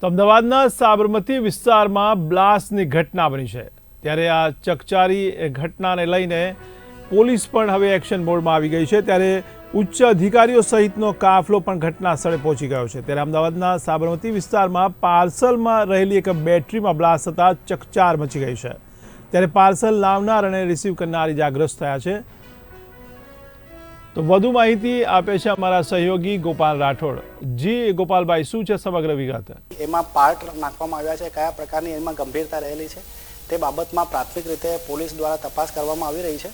તો અમદાવાદના સાબરમતી વિસ્તારમાં બ્લાસ્ટની ઘટના બની છે. ત્યારે આ ચકચારી ઘટનાને લઈને પોલીસ પણ હવે એક્શન મોડમાં આવી ગઈ છે. ત્યારે ઉચ્ચ અધિકારીઓ સહિતનો કાફલો પણ ઘટના સ્થળે પહોંચી ગયો છે. ત્યારે અમદાવાદના સાબરમતી વિસ્તારમાં પાર્સલમાં રહેલી એક બેટરીમાં બ્લાસ્ટ થતાં ચકચાર મચી ગઈ છે. ત્યારે પાર્સલ લાવનાર અને રિસીવ કરનાર ઇજાગ્રસ્ત થયા છે. તો વધુ માહિતી આપે છે અમારા સહયોગી ગોપાલ રાઠોડ. જી, ગોપાલભાઈ, શું છે સમગ્ર વિગત? એમાં પાર્ટ નાખવામાં આવ્યા છે, કયા પ્રકારની એમાં ગંભીરતા રહેલી છે, તે બાબતમાં પ્રાથમિક રીતે પોલીસ દ્વારા તપાસ કરવામાં આવી રહી છે.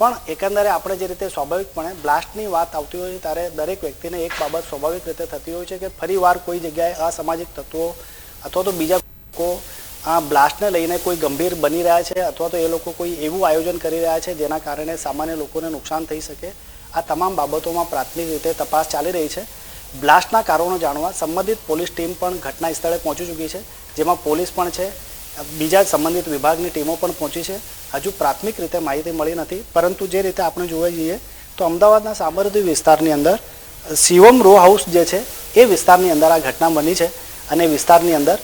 પણ એકંદરે આપણે જે રીતે સ્વાભાવિકપણે બ્લાસ્ટની વાત આવતી હોય છે, ત્યારે દરેક વ્યક્તિને એક બાબત સ્વાભાવિક રીતે થતી હોય છે કે ફરીવાર કોઈ જગ્યાએ અસામાજિક તત્વો અથવા તો બીજા લોકો આ બ્લાસ્ટને લઈને કોઈ ગંભીર બની રહ્યા છે, અથવા તો એ લોકો કોઈ એવું આયોજન કરી રહ્યા છે જેના કારણે સામાન્ય લોકોને નુકસાન થઈ શકે. આ તમામ બાબતોમાં પ્રાથમિક રીતે તપાસ ચાલી રહી છે. બ્લાસ્ટના કારણો જાણવા સંબંધિત પોલીસ ટીમ પણ ઘટના સ્થળે પહોંચી ચૂકી છે. જેમાં પોલીસ પણ છે. બીજા સંબંધિત વિભાગની ટીમો પણ પહોંચી છે. હજુ પ્રાથમિક રીતે માહિતી મળી નથી. પરંતુ જે રીતે આપણે જોવા જઈએ તો અમદાવાદના સાબરમતી વિસ્તારની અંદર શિવમ રો હાઉસ જે છે, એ વિસ્તારની અંદર આ ઘટના બની છે. અને વિસ્તારની અંદર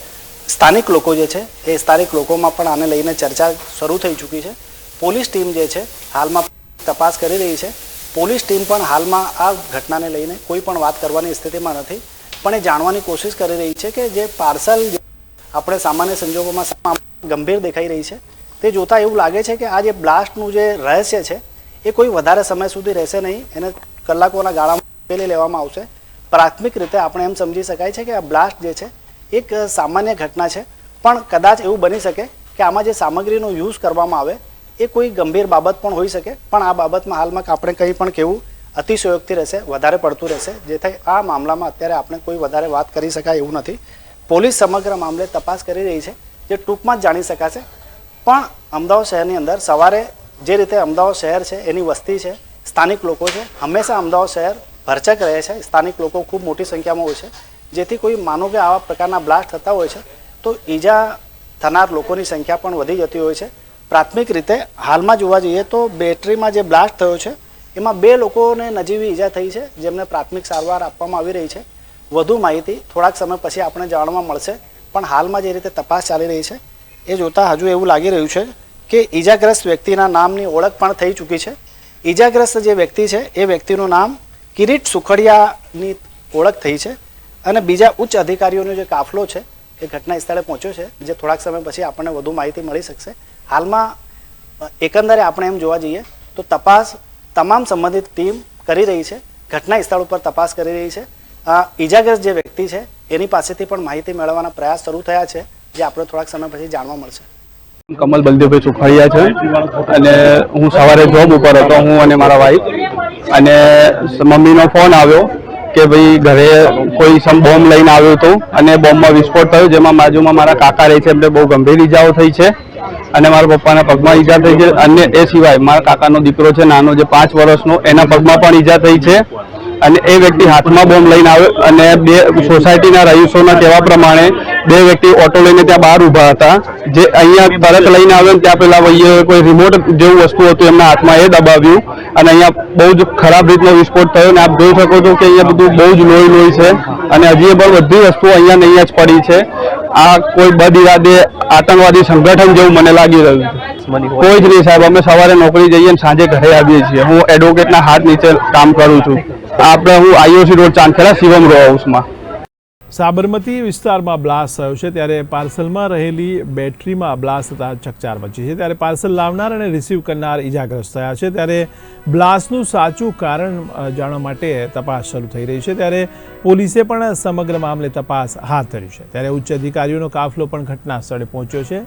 સ્થાનિક લોકો જે છે, એ સ્થાનિક લોકોમાં પણ આને લઈને ચર્ચા શરૂ થઈ ચૂકી છે. પોલીસ ટીમ જે છે, હાલમાં તપાસ કરી રહી છે. પોલીસ ટીમ પણ હાલમાં આ ઘટનાને લઈને કોઈ પણ વાત કરવાની સ્થિતિમાં નથી, પણ એ જાણવાની કોશિશ કરી રહી છે કે જે પાર્સલ આપણે સામાન્ય સંજોગોમાં ગંભીર દેખાઈ રહી છે, તે જોતાં એવું લાગે છે કે આ જે બ્લાસ્ટનું જે રહસ્ય છે, એ કોઈ વધારે સમય સુધી રહેશે નહીં, એને કલાકોના ગાળામાં લેવામાં આવશે. પ્રાથમિક રીતે આપણે એમ સમજી શકાય છે કે આ બ્લાસ્ટ જે છે, એક સામાન્ય ઘટના છે, પણ કદાચ એવું બની શકે કે આમાં જે સામગ્રીનો યુઝ કરવામાં આવે એ કોઈ ગંભીર બાબત પણ હોઈ શકે, પણ આ બાબતમાં હાલમાં આપણે કંઈ પણ કહેવું અતિશયોક્તિ રહેશે, વધારે પડતું રહેશે જેથી આ મામલામાં અત્યારે આપણે કોઈ વધારે વાત કરી શકાય એવું નથી. પોલીસ સમગ્ર મામલે તપાસ કરી રહી છે, જે ટૂંકમાં જ જાણી શકાશે. પણ અમદાવાદ શહેરની અંદર સવારે જે રીતે અમદાવાદ શહેર છે, એની વસ્તી છે, સ્થાનિક લોકો છે, હંમેશા અમદાવાદ શહેર ભરચક રહે છે, સ્થાનિક લોકો ખૂબ મોટી સંખ્યામાં હોય છે, જેથી કોઈ માનો કે આવા પ્રકારના બ્લાસ્ટ થતા હોય છે, તો ઈજા થનાર લોકોની સંખ્યા પણ વધી જતી હોય છે. પ્રાથમિક રીતે હાલમાં જોવા જઈએ તો બેટરીમાં જે બ્લાસ્ટ થયો છે, એમાં બે લોકોને નજીવી ઈજા થઈ છે, જેમને પ્રાથમિક સારવાર આપવામાં આવી રહી છે. વધુ માહિતી થોડાક સમય પછી આપણે જાણવા મળશે, પણ હાલમાં જે રીતે તપાસ ચાલી રહી છે, એ જોતાં હજુ એવું લાગી રહ્યું છે કે ઈજાગ્રસ્ત વ્યક્તિના નામની ઓળખ પણ થઈ ચૂકી છે. ઈજાગ્રસ્ત જે વ્યક્તિ છે, એ વ્યક્તિનું નામ કિરીટ સુખડિયાની ઓળખ થઈ છે અને બીજા ઉચ્ચ અધિકારીઓનો જે કાફલો છે, એ ઘટના સ્થળે પહોંચ્યો છે, જે થોડાક સમય પછી આપણને વધુ માહિતી મળી શકશે. હાલમાં એકંદરે આપણે એમ જોવા જઈએ, તો તપાસ તમામ સંબંધિત ટીમ કરી રહી છે, ઘટના સ્થળ ઉપર તપાસ કરી રહી છે. ઈજાગ્રસ્ત જે વ્યક્તિ છે, એની પાસેથી પણ માહિતી મેળવવાના પ્રયાસ શરૂ થયા છે, જે આપણે થોડાક સમય પછી જાણવા મળશે. કમલ બલદેવભાઈ સુખાડિયા છે, અને હું સવારે જોબ ઉપર હતો, હું અને મારા વાઈફ અને મમ્મીનો ફોન આવ્યો કે ભાઈ ઘરે કોઈ સમ બોમ્બ લઈને આવ્યો હતો અને બોમ્બમાં વિસ્ફોટ થયો, જેમાં બાજુમાં મારા કાકા રહે છે, એમને બહુ ગંભીર ઈજાઓ થઈ છે. અને મારા પપ્પાના પગમાં ઈજા થઈ છે. અને એ સિવાય મારા કાકાનો દીકરો છે, નાનો જે પાંચ વર્ષનો, એના પગમાં પણ ઈજા થઈ છે. અને એ વ્યક્તિ હાથમાં બોમ્બ લઈને આવ્યો અને બે સોસાયટીના રહીશોના કહેવા પ્રમાણે બે વ્યક્તિ ઓટો લઈને ત્યાં બહાર ઊભા હતા. જે અહીંયા તરત લઈને આવ્યો ને ત્યાં પેલા ભાઈએ કોઈ રિમોટ જેવું વસ્તુ હતું, એમના હાથમાં એ દબાવ્યું. અને અહીંયા બહુ જ ખરાબ રીતનો વિસ્ફોટ થયો અને આપ જોઈ શકો છો કે અહીંયા બધું બહુ જ લોહી લોહી છે. અને હજી પણ બધી વસ્તુઓ અહીંયા ને અહીંયા જ પડી છે. આ કોઈ બદ ઇરાદે આતંકવાદી સંગઠન જેવું મને લાગી રહ્યું કોઈ જ નહીં સાહેબ, અમે સવારે નોકરી જઈએ અને સાંજે ઘરે આવીએ છીએ. હું એડવોકેટના હાથ નીચે કામ કરું છું. આપણે હું IOC road Chandkheda, Shivam row હાઉસમાં સાબરમતી વિસ્તારમાં બ્લાસ્ટ થયો છે ત્યારે પાર્સલમાં રહેલી બેટરીમાં બ્લાસ્ટ થતાં ચકચાર મચી છે ત્યારે પાર્સલ લાવનાર અને રિસીવ કરનાર ઇજાગ્રસ્ત થયા છે ત્યારે બ્લાસ્ટનું સાચું કારણ જાણવા માટે તપાસ શરૂ થઈ રહી છે ત્યારે પોલીસે પણ સમગ્ર મામલે તપાસ હાથ ધરી છે. ત્યારે ઉચ્ચ અધિકારીઓનો કાફલો પણ ઘટના સ્થળે પહોંચ્યો છે.